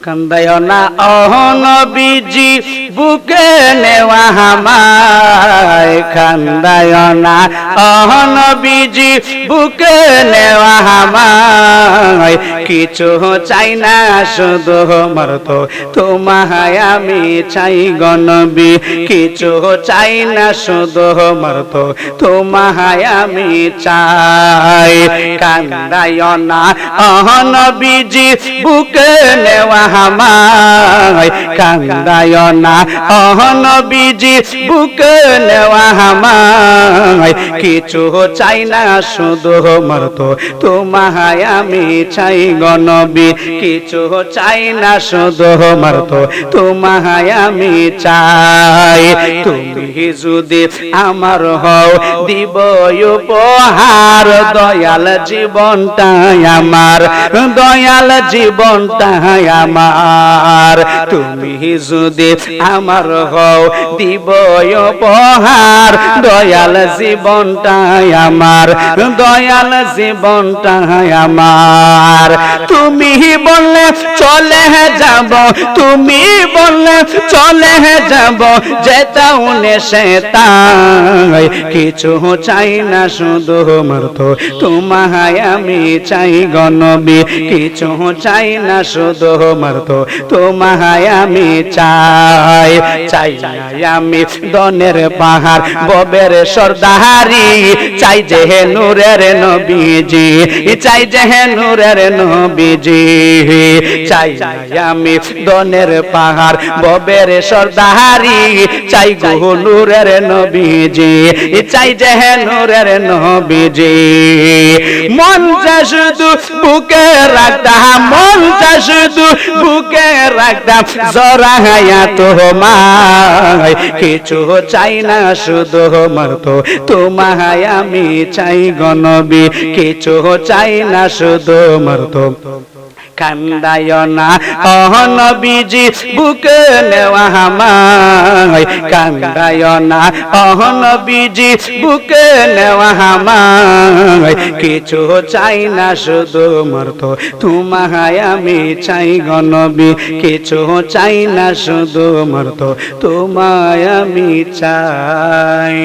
কান্দায় না অহনবীজি বুকে নেওয়া হামায় কান্দায় না। অহনবীজি বুকে নেওয়া হামায় কিছু চাই না, শুধু মরত তোমায় আমি চাই গনবী কিছু চাই না, শুধু মরত তোমায় আমি চাই। কান্দায় না। অহনবীজি বুকে নেওয়া হামায় কান্দায় না। অহনবীজি বুকে নেওয়া হামায় কিছু চাই না, শুধু মরত তোমায় আমি চাই গনবী কিছু চাই না, শুধু মরত তোমায় আমি চাই। তুমি যদি আমার হও, দিব উপহার। দয়াল জীবনটাই আমার দয়াল জীবনটাই আমার। তুমি যদি আমার হও দিব উপহার। দয়াল জীবনটাই আমার। দয়াল জীবনটাই আমার। তুমি বললে চলে যাব তুমি বললে চলে যাব যেতাও সে তাই কিছু চাই না শুধু মরত তোমায় আমি চাই গনবী কিছু চাই না শুধু মরত। তোমায় আমি চাই চাই আমি দনের পাহাড়, ববের সর্দারি। চাই যে হে নূরের নবীজি, চাই যে হে নূরের নবীজি। চাই আমি দনের পাহাড়, ববের সর্দারি। চাই গো নূরের নবীজি, চাই যে হে নূরের নবীজি। মন যা শুধু বুকে রাখতাম মন যা শুধু বুকে রাখতাম জরা হায়া তো মায় কিছু চাই না শুধু মতো তোমায় আমি চাই গণবি। কিছু চাই না শুধু মরত কান্দায় না অহনবীজি বুকে নেওয়া হামায় কান্দায় না অহনবীজি বুকে নেওয়া হামায় কিছু চাই না শুধু মরত তোমায় আমি চাই গনবী কিছু চাই না শুধু মরত তোমায় আমি চাই।